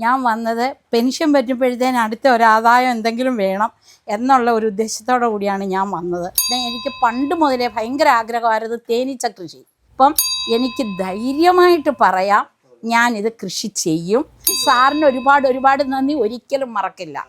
ഞാൻ വന്നത് പെൻഷൻ പറ്റുമ്പോഴത്തേന് അടുത്ത ഒരു ആദായം എന്തെങ്കിലും വേണം എന്നുള്ള ഒരു ഉദ്ദേശത്തോടു കൂടിയാണ് ഞാൻ വന്നത്. പിന്നെ എനിക്ക് പണ്ട് മുതലേ ഭയങ്കര ആഗ്രഹമായിരുന്നു തേനീച്ച കൃഷി. ഇപ്പം എനിക്ക് ധൈര്യമായിട്ട് പറയാം ഞാനിത് കൃഷി ചെയ്യും. സാറിന് ഒരുപാട് ഒരുപാട് നന്ദി. ഒരിക്കലും മറക്കില്ല.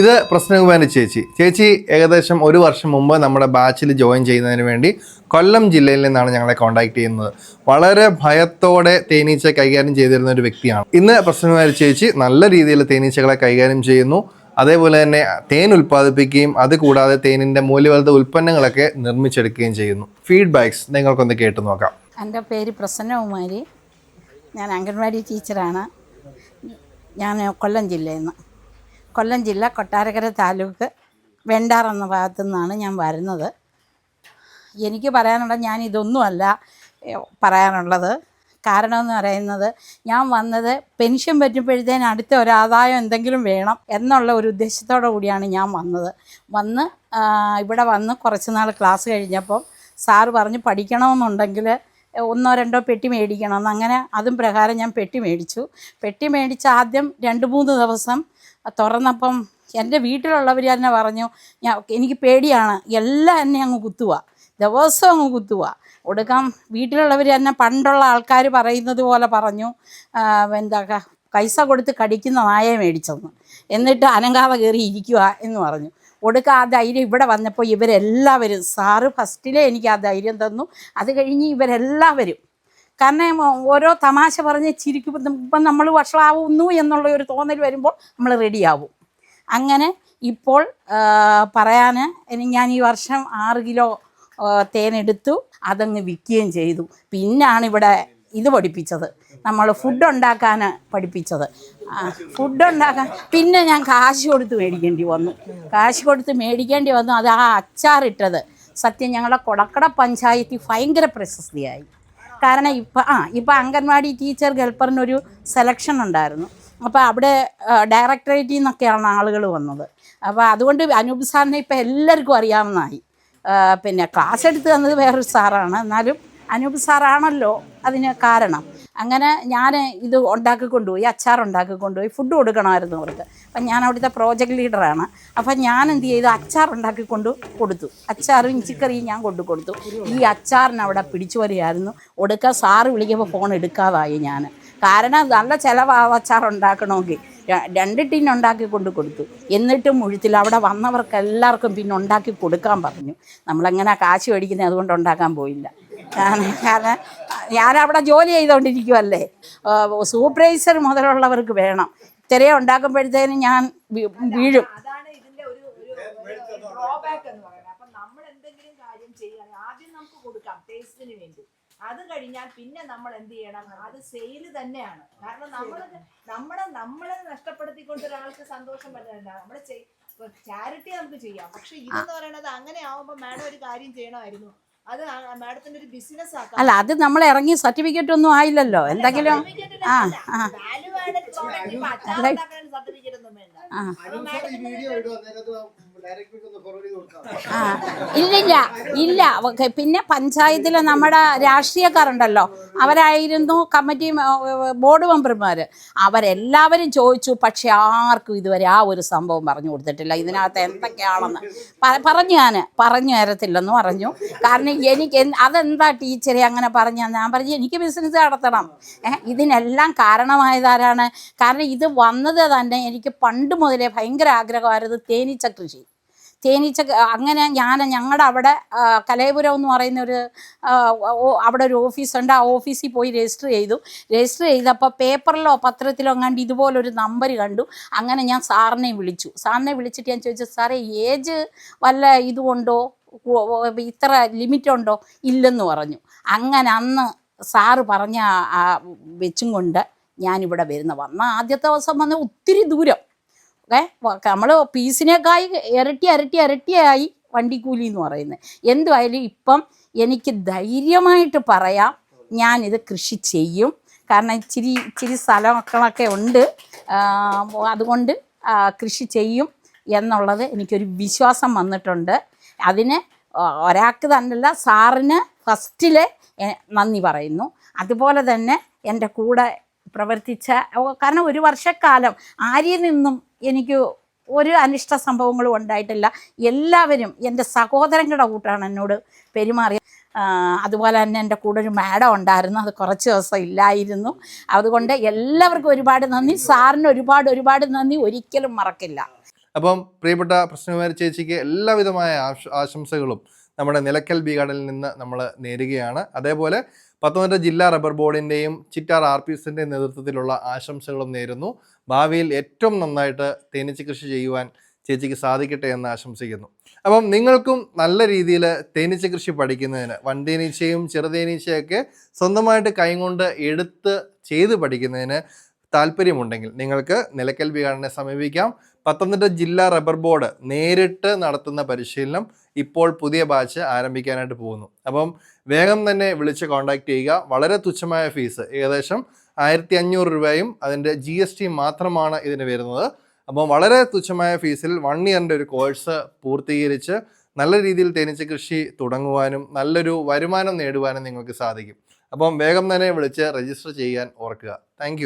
ഇത് പ്രശ്നകുമാരി ചേച്ചി. ചേച്ചി ഏകദേശം ഒരു വർഷം മുമ്പ് നമ്മുടെ ബാച്ചിൽ ജോയിൻ ചെയ്യുന്നതിന് വേണ്ടി കൊല്ലം ജില്ലയിൽ നിന്നാണ് ഞങ്ങളെ കോൺടാക്ട് ചെയ്യുന്നത്. വളരെ ഭയത്തോടെ തേനീച്ച കൈകാര്യം ചെയ്തിരുന്ന ഒരു വ്യക്തിയാണ്. ഇന്ന് പ്രശ്നകുമാരി ചേച്ചി നല്ല രീതിയിൽ തേനീച്ചകളെ കൈകാര്യം ചെയ്യുന്നു. അതേപോലെ തന്നെ തേൻ ഉൽപ്പാദിപ്പിക്കുകയും അതുകൂടാതെ തേനിന്റെ മൂല്യവർദ്ധ ഉൽപ്പന്നങ്ങളൊക്കെ നിർമ്മിച്ചെടുക്കുകയും ചെയ്യുന്നു. ഫീഡ്ബാക്സ് നിങ്ങൾക്കൊന്ന് കേട്ടു നോക്കാം. എന്റെ പേര് പ്രസന്നകുമാരി. ഞാൻ അംഗൻവാടി ടീച്ചറാണ്. ഞാൻ കൊല്ലം ജില്ലയിൽ നിന്ന്. കൊല്ലം ജില്ല കൊട്ടാരക്കര താലൂക്ക് വെണ്ടാർ എന്ന ഭാഗത്തു നിന്നാണ് ഞാൻ വരുന്നത്. എനിക്ക് പറയാനുള്ള ഞാൻ ഇതൊന്നുമല്ല പറയാനുള്ളത്. കാരണം എന്ന് പറയുന്നത് ഞാൻ വന്നത് പെൻഷൻ പറ്റുമ്പോഴത്തേന് അടുത്ത ഒരു ആദായം എന്തെങ്കിലും വേണം എന്നുള്ള ഒരു ഉദ്ദേശത്തോടു കൂടിയാണ് ഞാൻ വന്നത്. വന്ന് ഇവിടെ വന്ന് കുറച്ച് നാൾ ക്ലാസ് കഴിഞ്ഞപ്പം സാറ് പറഞ്ഞ് പഠിക്കണമെന്നുണ്ടെങ്കിൽ ഒന്നോ രണ്ടോ പെട്ടി മേടിക്കണമെന്ന് അങ്ങനെ അതും പ്രകാരം ഞാൻ പെട്ടി മേടിച്ചു. പെട്ടി മേടിച്ച് ആദ്യം രണ്ട് മൂന്ന് ദിവസം തുറന്നപ്പം എന്റെ വീട്ടിലുള്ളവർ തന്നെ പറഞ്ഞു ഞാൻ എനിക്ക് പേടിയാണ്. എല്ലാം എന്നെ അങ്ങ് കുത്തുക ദിവസവും അങ്ങ് കുത്തുക ഒടുക്കം വീട്ടിലുള്ളവർ തന്നെ പണ്ടുള്ള ആൾക്കാർ പറയുന്നത് പോലെ പറഞ്ഞു എന്താ പൈസ കൊടുത്ത് കടിക്കുന്ന നായ മേടിച്ചെന്ന്. എന്നിട്ട് അനങ്ങാതെ കയറി ഇരിക്കുക എന്ന് പറഞ്ഞു. ഒടുക്ക ആ ധൈര്യം ഇവിടെ വന്നപ്പോൾ ഇവരെല്ലാവരും സാറ് ഫസ്റ്റിലേ എനിക്ക് ആ ധൈര്യം തന്നു. അത് കഴിഞ്ഞ് ഇവരെല്ലാവരും കാരണം ഓരോ തമാശ പറഞ്ഞ് ചിരിക്കും ഇപ്പം നമ്മൾ വഷളാവുന്നു എന്നുള്ള ഒരു തോന്നൽ വരുമ്പോൾ നമ്മൾ റെഡിയാവും. അങ്ങനെ ഇപ്പോൾ പറയാൻ ഞാൻ ഈ വർഷം ആറ് കിലോ തേനെടുത്തു അതങ്ങ് വിൽക്കുകയും ചെയ്തു. പിന്നാണ് ഇവിടെ ഇത് പഠിപ്പിച്ചത്. നമ്മൾ ഫുഡ് ഉണ്ടാക്കാൻ പഠിപ്പിച്ചത്. ഫുഡ് ഉണ്ടാക്കാൻ പിന്നെ ഞാൻ കാശ് കൊടുത്ത് മേടിക്കേണ്ടി വന്നു. കാശ് കൊടുത്ത് മേടിക്കേണ്ടി വന്നു. അത് ആ അച്ചാറിട്ടത്. സത്യം ഞങ്ങളുടെ കൊടക്കട പഞ്ചായത്തിൽ ഭയങ്കര പ്രശസ്തിയായി. കാരണം ഇപ്പം ആ ഇപ്പം അംഗൻവാടി ടീച്ചർ ഗൾപ്പറിനൊരു സെലക്ഷൻ ഉണ്ടായിരുന്നു. അപ്പോൾ അവിടെ ഡയറക്ടറേറ്റിൽ നിന്നൊക്കെയാണ് ആളുകൾ വന്നത്. അപ്പോൾ അതുകൊണ്ട് അനൂപ് സാറിനെ ഇപ്പം എല്ലാവർക്കും അറിയാവുന്നതായി. പിന്നെ ക്ലാസ് എടുത്ത് തന്നത് വേറൊരു സാറാണ്. എന്നാലും അനൂപ് സാറാണല്ലോ അതിന് കാരണം. അങ്ങനെ ഞാൻ ഇത് ഉണ്ടാക്കി കൊണ്ടുപോയി അച്ചാർ ഉണ്ടാക്കി കൊണ്ടുപോയി ഫുഡ് കൊടുക്കണമായിരുന്നു അവർക്ക്. അപ്പം ഞാൻ അവിടുത്തെ പ്രോജക്റ്റ് ലീഡറാണ് അപ്പം ഞാൻ എന്ത് ചെയ്തു? അച്ചാർ ഉണ്ടാക്കി കൊണ്ട് കൊടുത്തു. അച്ചാറും ഇഞ്ചിക്കറിയും ഞാൻ കൊണ്ടു കൊടുത്തു. ഈ അച്ചാറിന് അവിടെ പിടിച്ചു വരികയായിരുന്നു. ഒടുക്ക സാറ് വിളിക്കുമ്പോൾ ഫോൺ എടുക്കാതായി ഞാൻ കാരണം നല്ല ചിലവാണ് അച്ചാർ ഉണ്ടാക്കണമെങ്കിൽ. രണ്ട് ടിൻ ഉണ്ടാക്കി കൊണ്ട് കൊടുത്തു. എന്നിട്ടും മുഴുത്തിൽ അവിടെ വന്നവർക്ക് എല്ലാവർക്കും പിന്നെ ഉണ്ടാക്കി കൊടുക്കാൻ പറഞ്ഞു. നമ്മളെങ്ങനെ കാശ് മേടിക്കുന്നത് അതുകൊണ്ട് ഉണ്ടാക്കാൻ പോയില്ല. കാരണം അവിടെ ജോലി ചെയ്തുകൊണ്ടിരിക്കുമല്ലേ സൂപ്പർവൈസർ മുതലുള്ളവർക്ക് വേണം. ഇത്രയും ഉണ്ടാക്കുമ്പോഴത്തേനും ഞാൻ വീഴും. അത് കഴിഞ്ഞാൽ പിന്നെ നമ്മൾ എന്ത് ചെയ്യണം? അത് സെയിൽ തന്നെയാണ്. കാരണം നമ്മൾ നമ്മളെ നമ്മളെ നഷ്ടപ്പെടുത്തിക്കൊണ്ട് ഒരാൾക്ക് സന്തോഷം വരുന്നില്ല നമ്മൾ ചാരിറ്റി നമുക്ക് ചെയ്യാം. പക്ഷെ ഇതെന്ന് പറയുന്നത് അങ്ങനെ ആവുമ്പോ മാഡം ഒരു കാര്യം ചെയ്യണമായിരുന്നു. അത് മാഡത്തിന്റെ ഒരു ബിസിനസ് ആക്കാം. അല്ല അത് നമ്മൾ ഇറങ്ങി സർട്ടിഫിക്കറ്റ് ഒന്നും ആയില്ലല്ലോ. എന്തെങ്കിലും ആ ആ. സർട്ടിഫിക്കറ്റ് ഒന്നും വേണ്ട. ആ ഇല്ലില്ല ഇല്ല. പിന്നെ പഞ്ചായത്തിലെ നമ്മുടെ രാഷ്ട്രീയക്കാരുണ്ടല്ലോ. അവരായിരുന്നു കമ്മിറ്റി ബോർഡ് മെമ്പർമാർ അവരെല്ലാവരും ചോദിച്ചു പക്ഷെ ആർക്കും ഇതുവരെ ആ ഒരു സംഭവം പറഞ്ഞു കൊടുത്തിട്ടില്ല. ഇതിനകത്ത് എന്തൊക്കെയാണെന്ന്. പറഞ്ഞു ഞാൻ പറഞ്ഞു തരത്തില്ലെന്ന് പറഞ്ഞു. കാരണം എനിക്ക് അതെന്താ ടീച്ചറെ അങ്ങനെ പറഞ്ഞു? ഞാൻ പറഞ്ഞു എനിക്ക് ബിസിനസ് നടത്തണം. ഇതിനെല്ലാം കാരണമായതാരാണ്? കാരണം ഇത് വന്നത് തന്നെ എനിക്ക് പണ്ട് മുതലേ ഭയങ്കര ആഗ്രഹമായിരുന്നു തേനീച്ച കൃഷി തേനീച്ച അങ്ങനെ ഞാൻ ഞങ്ങളുടെ അവിടെ കലയപുരം എന്ന് പറയുന്ന ഒരു അവിടെ ഒരു ഓഫീസുണ്ട്. ആ ഓഫീസിൽ പോയി രജിസ്റ്റർ ചെയ്തു. രജിസ്റ്റർ ചെയ്തപ്പോൾ പേപ്പറിലോ പത്രത്തിലോ എങ്ങാണ്ട് ഇതുപോലൊരു നമ്പർ കണ്ടു. അങ്ങനെ ഞാൻ സാറിനെ വിളിച്ചു. സാറിനെ വിളിച്ചിട്ട് ഞാൻ ചോദിച്ചു സാറേ ഏജ് വല്ല ഇതുകൊണ്ടോ? ഇത്ര ലിമിറ്റ് ഉണ്ടോ ഇല്ലെന്ന് പറഞ്ഞു. അങ്ങനെ അന്ന് സാറ് പറഞ്ഞ വെച്ചും കൊണ്ട് ഞാനിവിടെ വരുന്ന വന്ന ആദ്യത്തെ ദിവസം വന്ന ഒത്തിരി ദൂരം ഏ നമ്മൾ പീസിനേക്കായി ഇരട്ടി ഇരട്ടി ഇരട്ടിയായി വണ്ടിക്കൂലി എന്ന് പറയുന്നത് എന്തുമായാലും ഇപ്പം എനിക്ക് ധൈര്യമായിട്ട് പറയാം ഞാനിത് കൃഷി ചെയ്യും. കാരണം ഇച്ചിരി ഇച്ചിരി സ്ഥലമൊക്കെ ഉണ്ട്. അതുകൊണ്ട് കൃഷി ചെയ്യും എന്നുള്ളത് എനിക്കൊരു വിശ്വാസം വന്നിട്ടുണ്ട്. അതിന് ഒരാൾക്ക് തന്നെയല്ല സാറിന് ഫസ്റ്റിൽ നന്ദി പറയുന്നു. അതുപോലെ തന്നെ എന്റെ കൂടെ പ്രവർത്തിച്ച കാരണം ഒരു വർഷക്കാലം ആരിൽ നിന്നും എനിക്ക് ഒരു അനിഷ്ട സംഭവങ്ങളും ഉണ്ടായിട്ടില്ല. എല്ലാവരും എന്റെ സഹോദരങ്ങളുടെ കൂട്ടാണ് എന്നോട് പെരുമാറിയത് അതുപോലെ തന്നെ എന്റെ കൂടെ ഒരു മാഡം ഉണ്ടായിരുന്നു. അത് കുറച്ച് ദിവസം ഇല്ലായിരുന്നു. അതുകൊണ്ട് എല്ലാവർക്കും ഒരുപാട് നന്ദി. സാറിന് ഒരുപാട് ഒരുപാട് നന്ദി. ഒരിക്കലും മറക്കില്ല. അപ്പം പ്രിയപ്പെട്ട പ്രശ്നകുമാരി ചേച്ചിക്ക് എല്ലാവിധമായ ആശംസകളും നമ്മുടെ നിലക്കൽ ബി ഗാർഡനിൽ നിന്ന് നമ്മൾ നേരുകയാണ്. അതേപോലെ പത്തനംതിട്ട ജില്ലാ റബ്ബർ ബോർഡിന്റെയും ചിറ്റാർ ആർ പി എസിന്റെയും നേതൃത്വത്തിലുള്ള ആശംസകളും നേരുന്നു. ഭാവിയിൽ ഏറ്റവും നന്നായിട്ട് തേനീച്ച കൃഷി ചെയ്യുവാൻ ചേച്ചിക്ക് സാധിക്കട്ടെ എന്ന് ആശംസിക്കുന്നു. അപ്പം നിങ്ങൾക്കും നല്ല രീതിയിൽ തേനീച്ച കൃഷി പഠിക്കുന്നതിന് വൻതേനീച്ചയും ചെറുതേനീച്ചയൊക്കെ സ്വന്തമായിട്ട് കൈകൊണ്ട് എടുത്ത് ചെയ്ത് പഠിക്കുന്നതിന് താല്പര്യമുണ്ടെങ്കിൽ നിങ്ങൾക്ക് നിലക്കൽ വികാരനെ സമീപിക്കാം. പത്തനംതിട്ട ജില്ലാ റബ്ബർ ബോർഡ് നേരിട്ട് നടത്തുന്ന പരിശീലനം ഇപ്പോൾ പുതിയ ബാച്ച് ആരംഭിക്കാനായിട്ട് പോകുന്നു. അപ്പം വേഗം തന്നെ വിളിച്ച് കോൺടാക്ട് ചെയ്യുക. വളരെ തുച്ഛമായ ഫീസ് ഏകദേശം ആയിരത്തി അഞ്ഞൂറ് രൂപയും അതിന്റെ ജി എസ് ടി മാത്രമാണ് ഇതിന് വരുന്നത്. അപ്പം വളരെ തുച്ഛമായ ഫീസിൽ വൺ ഇയറിന്റെ ഒരു കോഴ്സ് പൂർത്തീകരിച്ച് നല്ല രീതിയിൽ തേനീച്ച കൃഷി തുടങ്ങുവാനും നല്ലൊരു വരുമാനം നേടുവാനും നിങ്ങൾക്ക് സാധിക്കും. അപ്പം വേഗം തന്നെ വിളിച്ച് രജിസ്റ്റർ ചെയ്യാൻ ഓർക്കുക. താങ്ക്